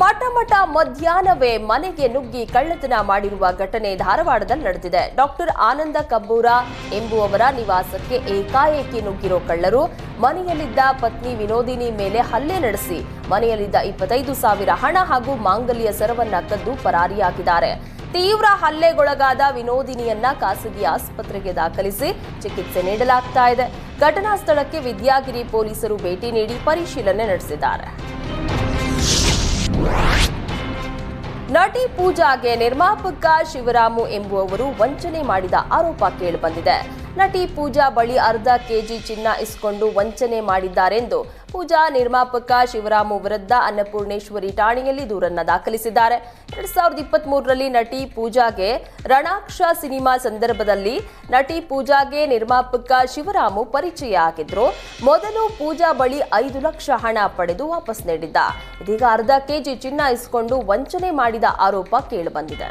ಮಠ ಮಠ ಮಧ್ಯಾಹ್ನವೇ ಮನೆಗೆ ನುಗ್ಗಿ ಕಳ್ಳತನ ಮಾಡಿರುವ ಘಟನೆ ಧಾರವಾಡದಲ್ಲಿ ನಡೆದಿದೆ. ಡಾಕ್ಟರ್ ಆನಂದ ಕಬ್ಬೂರ ಎಂಬುವವರ ನಿವಾಸಕ್ಕೆ ಏಕಾಏಕಿ ನುಗ್ಗಿರೋ ಕಳ್ಳರು ಮನೆಯಲ್ಲಿದ್ದ ಪತ್ನಿ ವಿನೋದಿನಿ ಮೇಲೆ ಹಲ್ಲೆ ನಡೆಸಿ ಮನೆಯಲ್ಲಿದ್ದ ಇಪ್ಪತ್ತೈದು ಸಾವಿರ ಹಣ ಹಾಗೂ ಮಾಂಗಲ್ಯ ಸರವನ್ನ ಕದ್ದು ಪರಾರಿಯಾಗಿದ್ದಾರೆ. ತೀವ್ರ ಹಲ್ಲೆಗೊಳಗಾದ ವಿನೋದಿನಿಯನ್ನ ಖಾಸಗಿ ಆಸ್ಪತ್ರೆಗೆ ದಾಖಲಿಸಿ ಚಿಕಿತ್ಸೆ ನೀಡಲಾಗ್ತಾ ಇದೆ. ಘಟನಾ ಸ್ಥಳಕ್ಕೆ ವಿದ್ಯಾಗಿರಿ ಪೊಲೀಸರು ಭೇಟಿ ನೀಡಿ ಪರಿಶೀಲನೆ ನಡೆಸಿದ್ದಾರೆ. ನಟಿ ಪೂಜಾಗೆ ನಿರ್ಮಾಪಕ ಶಿವರಾಮು ಎಂಬುವವರು ವಂಚನೆ ಮಾಡಿದ ಆರೋಪ ಕೇಳಿಬಂದಿದೆ. ನಟಿ ಪೂಜಾ ಬಳಿ ಅರ್ಧ ಕೆಜಿ ಚಿನ್ನ ಇಸ್ಕೊಂಡು ವಂಚನೆ ಮಾಡಿದ್ದಾರೆಂದು ಪೂಜಾ ನಿರ್ಮಾಪಕ ಶಿವರಾಮು ವಿರುದ್ಧ ಅನ್ನಪೂರ್ಣೇಶ್ವರಿ ಠಾಣೆಯಲ್ಲಿ ದೂರನ್ನ ದಾಖಲಿಸಿದ್ದಾರೆ. ಎರಡ್ ಸಾವಿರದ ಇಪ್ಪತ್ತ್ ಮೂರರಲ್ಲಿ ನಟಿ ಪೂಜಾಗೆ ರಣಾಕ್ಷ ಸಿನಿಮಾ ಸಂದರ್ಭದಲ್ಲಿ ನಟಿ ಪೂಜಾಗೆ ನಿರ್ಮಾಪಕ ಶಿವರಾಮು ಪರಿಚಯ ಆಗಿದ್ರು. ಮೊದಲು ಪೂಜಾ ಬಳಿ ಐದು ಲಕ್ಷ ಹಣ ಪಡೆದು ವಾಪಸ್ ನೀಡಿದ್ದ. ಇದೀಗ ಅರ್ಧ ಕೆಜಿ ಚಿನ್ನ ಇಸ್ಕೊಂಡು ವಂಚನೆ ಮಾಡಿದ ಆರೋಪ ಕೇಳಿಬಂದಿದೆ.